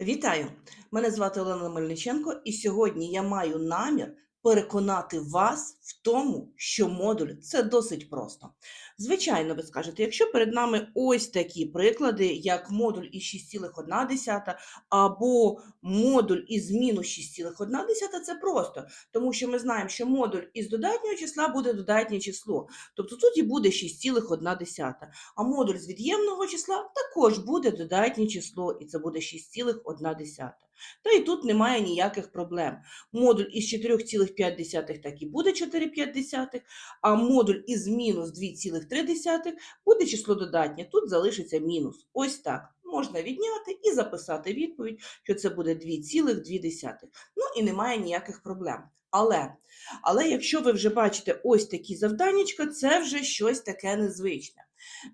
Вітаю! Мене звати Олена Мельниченко, і сьогодні я маю намір переконати вас в тому, що модуль це досить просто. Звичайно, ви скажете, якщо перед нами ось такі приклади, як модуль із 6,1 або модуль із мінус 6,1, це просто, тому що ми знаємо, що модуль із додатнього числа буде додатнє число. Тобто тут і буде 6,1. А модуль з від'ємного числа також буде додатнє число, і це буде 6,1. Та і тут немає ніяких проблем. Модуль із 4,5 так і буде 4,5, а модуль із мінус 2,3 буде число додатнє. Тут залишиться мінус. Ось так. Можна відняти і записати відповідь, що це буде 2,2. Ну і немає ніяких проблем. Але, але якщо ви вже бачите ось такі завданнячка, це вже щось таке незвичне.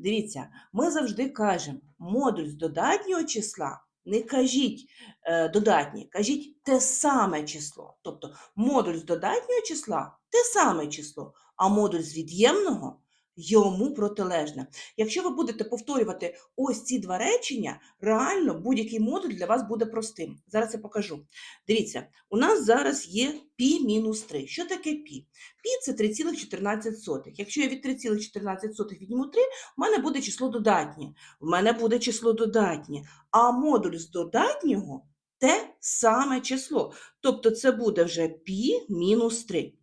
Дивіться, ми завжди кажемо, модуль з додатнього числа не кажіть е, додатнє, кажіть те саме число. Тобто модуль з додатнього числа те саме число, а модуль з від'ємного йому протилежне. Якщо ви будете повторювати ось ці два речення, реально будь-який модуль для вас буде простим. Зараз я покажу. Дивіться, у нас зараз є пі мінус 3. Що таке пі? Пі це 3,14. Якщо я від 3,14 відніму 3, в мене буде число додатнє. В мене буде число додатнє. А модуль з додатнього те саме число. Тобто це буде вже пі мінус 3.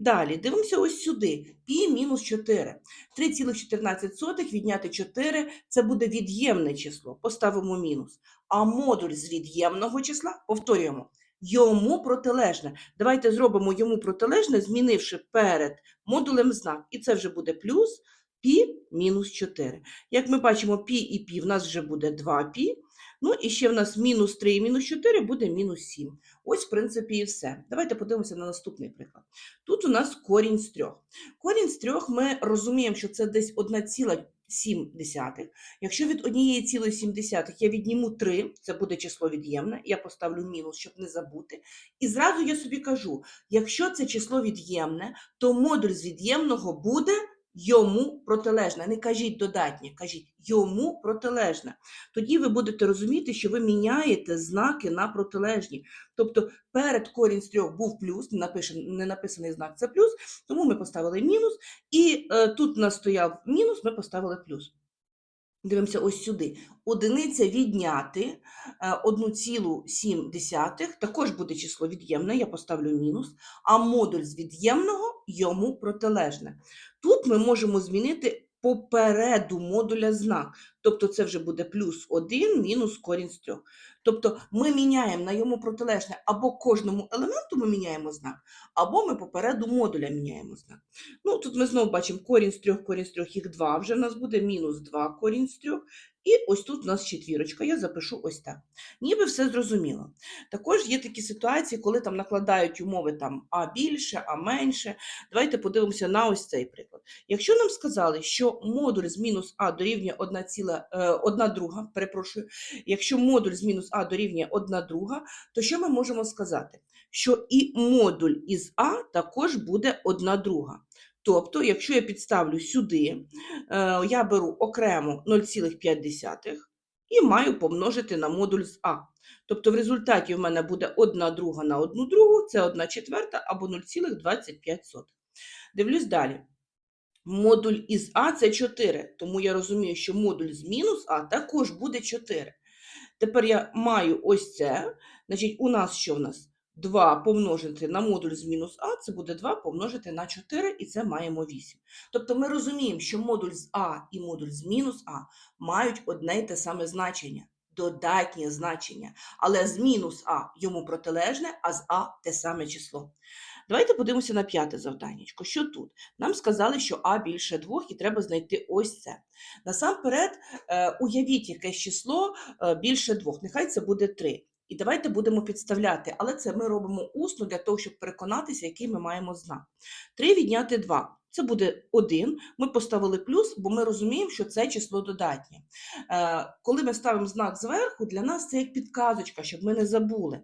Далі, дивимося ось сюди. Пі мінус 4. 3,14 відняти 4 це буде від'ємне число. Поставимо мінус. А модуль з від'ємного числа, повторюємо, йому протилежне. Давайте зробимо йому протилежне, змінивши перед модулем знак. І це вже буде плюс пі мінус 4. Як ми бачимо, пі і пі в нас вже буде 2 пі. Ну і ще в нас мінус 3 і мінус 4 буде мінус 7. Ось, в принципі, і все. Давайте подивимося на наступний приклад. Тут у нас корінь з трьох. Корінь з трьох ми розуміємо, що це десь 1,7. Якщо від 1,7 я відніму 3, це буде число від'ємне, я поставлю мінус, щоб не забути. І зразу я собі кажу, якщо це число від'ємне, то модуль з від'ємного буде йому протилежне. Не кажіть додатнє, кажіть йому протилежне. Тоді ви будете розуміти, що ви міняєте знаки на протилежні. Тобто перед корінь з трьох був плюс, не, написаний знак це плюс, тому ми поставили мінус, і е, тут нас стояв мінус, ми поставили плюс. Дивимося ось сюди. Одиниця відняти е, 1,7, також буде число від'ємне, я поставлю мінус, а модуль з від'ємного йому протилежне. Тут ми можемо змінити попереду модуля знак. Тобто це вже буде плюс 1 мінус корінь з 3. Тобто ми міняємо на йому протилежне або кожному елементу ми міняємо знак, або ми попереду модуля міняємо знак. Ну, Тут ми знову бачимо корінь з 3, корінь з 3, їх 2, вже в нас буде мінус 2 корінь з 3. І ось тут у нас четвірочка, я запишу ось так. Ніби все зрозуміло. Також є такі ситуації, коли там накладають умови там А більше, А менше. Давайте подивимося на ось цей приклад. Якщо нам сказали, що модуль з мінус А дорівнює 1, ціла, е, 1 друга, перепрошую, якщо модуль з мінус А дорівнює 1 друга, то що ми можемо сказати? Що і модуль із А також буде 1 друга. Тобто, якщо я підставлю сюди, е, я беру окремо 0,5 і маю помножити на модуль з А. Тобто в результаті в мене буде 1 друга на 1 другу, це 1 четверта або 0,25. Дивлюсь далі. Модуль із А це 4, тому я розумію, що модуль з мінус А також буде 4. Тепер я маю ось це. Значить, у нас що в нас? 2 помножити на модуль з мінус А, це буде 2 помножити на 4, і це маємо 8. Тобто ми розуміємо, що модуль з А і модуль з мінус А мають одне й те саме значення, додатнє значення. Але з мінус А йому протилежне, а з А те саме число. Давайте подивимося на п'яте завданнячко. Що тут? Нам сказали, що А більше двох, і треба знайти ось це. Насамперед, е, уявіть якесь число е, більше двох. нехай це буде три. І давайте будемо підставляти, але це ми робимо усно для того, щоб переконатися, який ми маємо знак. 3 відняти 2. Це буде 1. Ми поставили плюс, бо ми розуміємо, що це число додатнє. Е, коли ми ставимо знак зверху, для нас це як підказочка, щоб ми не забули.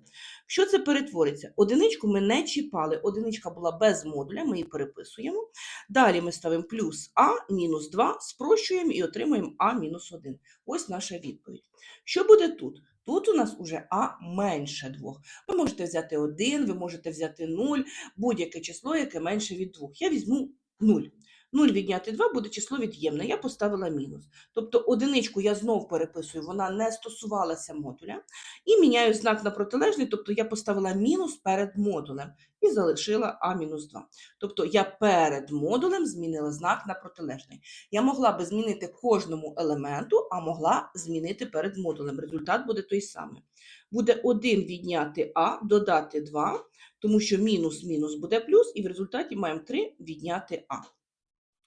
Що це перетвориться? Одиничку ми не чіпали. Одиничка була без модуля, ми її переписуємо. Далі ми ставимо плюс А мінус 2, спрощуємо і отримуємо А мінус 1. Ось наша відповідь. Що буде тут? Тут у нас уже А менше 2. Ви можете взяти 1, ви можете взяти 0, будь-яке число, яке менше від 2. Я візьму 0. 0 відняти 2 буде число від'ємне. Я поставила мінус. Тобто одиничку я знов переписую, вона не стосувалася модуля. І міняю знак на протилежний, тобто я поставила мінус перед модулем і залишила А-2. Тобто я перед модулем змінила знак на протилежний. Я могла би змінити кожному елементу, а могла змінити перед модулем. Результат буде той самий. Буде 1 відняти А, додати 2, тому що мінус-мінус буде плюс, і в результаті маємо 3 відняти А.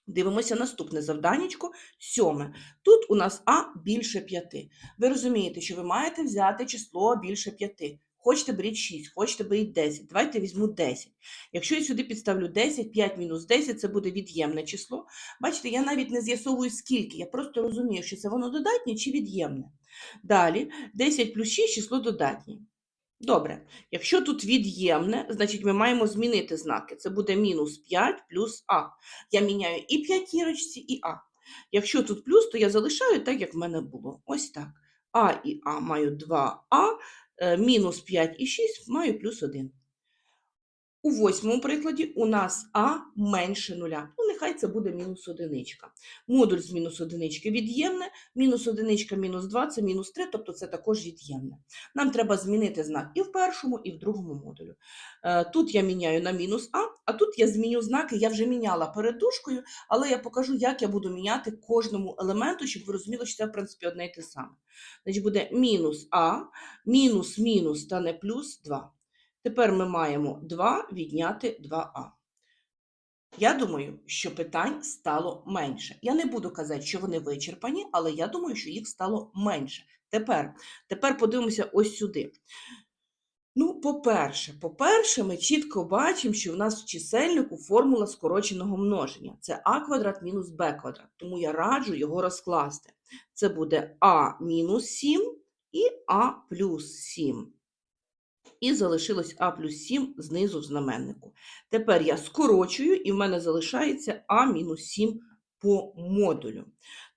Дивимося наступне завданнячко, сьоме. Тут у нас А більше 5. Ви розумієте, що ви маєте взяти число більше 5. Хочете беріть 6, хочете беріть 10. Давайте візьму 10. Якщо я сюди підставлю 10, 5 мінус 10 це буде від'ємне число. Бачите, я навіть не з'ясовую скільки, я просто розумію, що це воно додатнє чи від'ємне. Далі 10 плюс 6 число додатнє. Добре, якщо тут від'ємне, значить ми маємо змінити знаки. Це буде мінус 5 плюс А. Я міняю і п'ятірочці, і А. Якщо тут плюс, то я залишаю так, як в мене було. Ось так. А і А маю 2А, е, мінус 5 і 6 маю плюс 1. У восьмому прикладі у нас А менше нуля. Ну, нехай це буде мінус одиничка. Модуль з мінус одинички від'ємне, мінус одиничка, мінус 2 це мінус 3, тобто це також від'ємне. Нам треба змінити знак і в першому, і в другому модулю. Е, Тут я міняю на мінус А, а тут я зміню знаки, я вже міняла перед дужкою, але я покажу, як я буду міняти кожному елементу, щоб ви розуміли, що це, в принципі, одне і те саме. Значить, буде мінус А, мінус мінус стане плюс 2. Тепер ми маємо 2 відняти 2а. Я думаю, що питань стало менше. Я не буду казати, що вони вичерпані, але я думаю, що їх стало менше. Тепер, тепер подивимося ось сюди. Ну, по-перше, по-перше, ми чітко бачимо, що в нас в чисельнику формула скороченого множення. Це а квадрат мінус б квадрат. Тому я раджу його розкласти. Це буде а мінус 7 і а плюс 7 і залишилось А плюс 7 знизу в знаменнику. Тепер я скорочую, і в мене залишається А мінус 7 по модулю.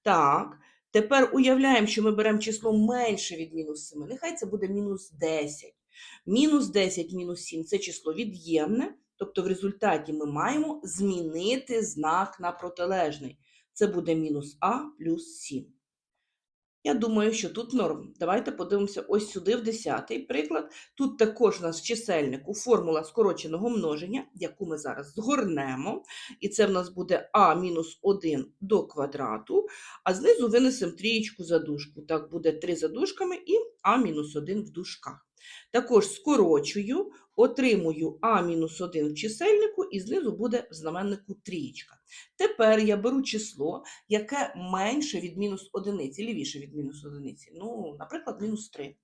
Так, тепер уявляємо, що ми беремо число менше від мінус 7. Нехай це буде мінус 10. Мінус 10 мінус 7 це число від'ємне, тобто в результаті ми маємо змінити знак на протилежний. Це буде мінус А плюс 7. Я думаю, що тут норм. Давайте подивимося ось сюди, в 10 приклад. Тут також у нас в чисельнику формула скороченого множення, яку ми зараз згорнемо. І це в нас буде а мінус 1 до квадрату, а знизу винесемо трієчку за дужку. Так, буде 3 за дужками і а мінус 1 в дужках. Також скорочую, отримую А-1 в чисельнику, і знизу буде в знаменнику трієчка. Тепер я беру число, яке менше від мінус одиниці, лівіше від мінус одиниці. Ну, наприклад, мінус 3.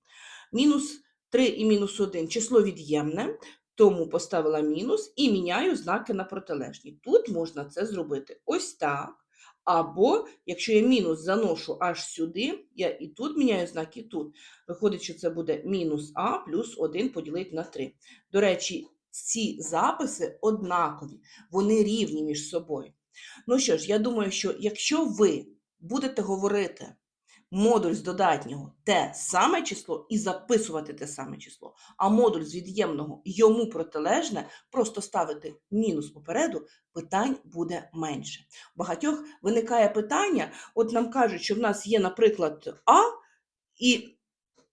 Мінус 3 і мінус 1 число від'ємне, тому поставила мінус і міняю знаки на протилежні. Тут можна це зробити ось так. Або, якщо я мінус заношу аж сюди, я і тут міняю знак, і тут. Виходить, що це буде мінус А плюс 1 поділити на 3. До речі, ці записи однакові, вони рівні між собою. Ну що ж, я думаю, що якщо ви будете говорити модуль з додатнього те саме число і записувати те саме число, а модуль з від'ємного йому протилежне, просто ставити мінус попереду, питань буде менше. Багатьох виникає питання: от нам кажуть, що в нас є, наприклад, А, і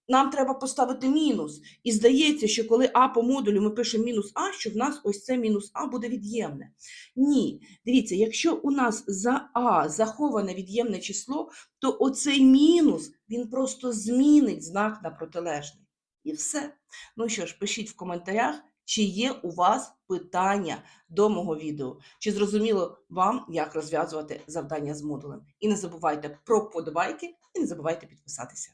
нам треба поставити мінус. І здається, що коли А по модулю ми пишемо мінус А, що в нас ось це мінус А буде від'ємне. Ні. Дивіться, якщо у нас за А заховане від'ємне число, то оцей мінус він просто змінить знак на протилежний. І все. Ну що ж, пишіть в коментарях, чи є у вас питання до мого відео, чи зрозуміло вам, як розв'язувати завдання з модулем. І не забувайте про подобайки, і не забувайте підписатися.